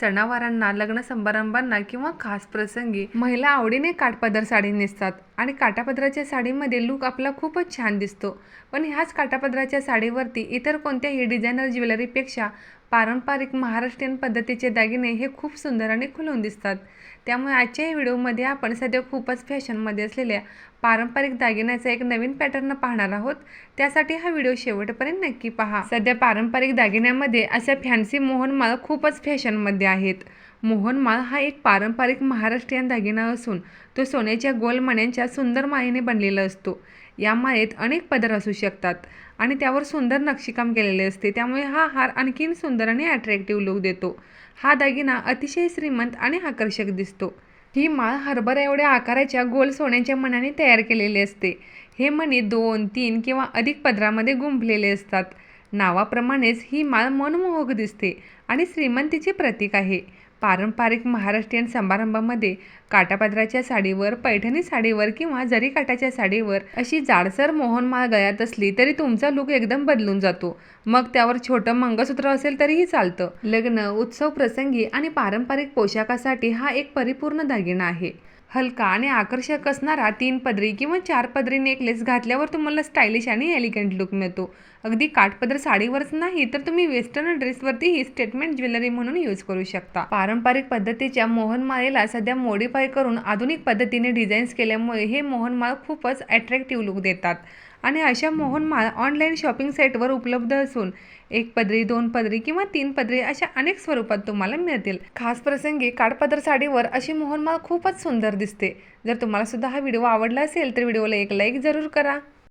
सणावारांना लग्न समारंभांना किंवा खास प्रसंगी महिला आवडीने काठपदर साडी नेसतात. आणि काठापदराच्या साडीमध्ये लूक आपला खूपच छान दिसतो. पण ह्याच काठापदराच्या साडीवरती इतर कोणत्याही डिझायनर ज्वेलरीपेक्षा पारंपरिक महाराष्ट्रीयन पद्धतीचे दागिने हे खूप सुंदर आणि खुलून दिसतात. त्यामुळे आजच्या या व्हिडिओमध्ये आपण सध्या खूपच फॅशनमध्ये असलेल्या पारंपरिक दागिन्याचा एक नवीन पॅटर्न पाहणार आहोत. त्यासाठी हा व्हिडिओ शेवटपर्यंत नक्की पहा. सध्या पारंपरिक दागिन्यामध्ये अशा फॅन्सी मोहनमाळ खूपच फॅशनमध्ये आहेत. मोहनमाळ हा एक पारंपरिक महाराष्ट्रीयन दागिना असून तो सोन्याच्या गोलमण्यांच्या सुंदर माळेने बनलेला असतो. या माळेत अनेक पदर असू शकतात आणि त्यावर सुंदर नक्षीकाम केलेले असते. त्यामुळे हा हार आणखीन सुंदर आणि अट्रॅक्टिव्ह लुक देतो. हा दागिना अतिशय श्रीमंत आणि आकर्षक दिसतो. ही माळ हरभरा एवढ्या आकाराच्या गोल सोन्याच्या मनाने तयार केलेली असते. हे मणी दोन तीन किंवा अधिक पदरामध्ये गुंफलेले असतात. नावाप्रमाणेच ही माळ मनमोहक दिसते आणि श्रीमंतीचे प्रतीक आहे. पारंपरिक महाराष्ट्रीयन समारंभामध्ये काटापदराच्या साडीवर पैठणी साडीवर किंवा जरी काठाच्या साडीवर अशी जाडसर मोहनमाळ गळ्यात असली तरी तुमचा लुक एकदम बदलून जातो. मग त्यावर छोटं मंगळसूत्र असेल तरीही चालतं. लग्न उत्सव प्रसंगी आणि पारंपरिक पोशाखासाठी हा एक परिपूर्ण दागिना आहे. हलका आणि आकर्षक असणारा तीन पदरी किंवा चार पदरी नेकलेस घातल्यावर तुम्हाला स्टायलिश आणि एलिगंट लुक मिळतो. अगदी काठपदर साडीवरच नाही तर तुम्ही वेस्टर्न ड्रेसवरती ही स्टेटमेंट ज्वेलरी म्हणून यूज करू शकता. पारंपरिक पद्धतीच्या मोहनमाळेला सध्या मॉडिफाय करून आधुनिक पद्धतीने डिझाईन्स केल्यामुळे हे मोहनमाळ खूपच अट्रॅक्टिव्ह लुक देतात. आणि अशा मोहनमाळ ऑनलाईन शॉपिंग साईटवर उपलब्ध असून एक पदरी दोन पदरी किंवा तीन पदरी अशा अनेक स्वरूपात तुम्हाला मिळतील. खास प्रसंगी काडपदर साडीवर अशी मोहनमाळ खूपच सुंदर दिसते. जर तुम्हाला सुद्धा हा व्हिडिओ आवडला असेल तर व्हिडिओला एक लाईक जरूर करा.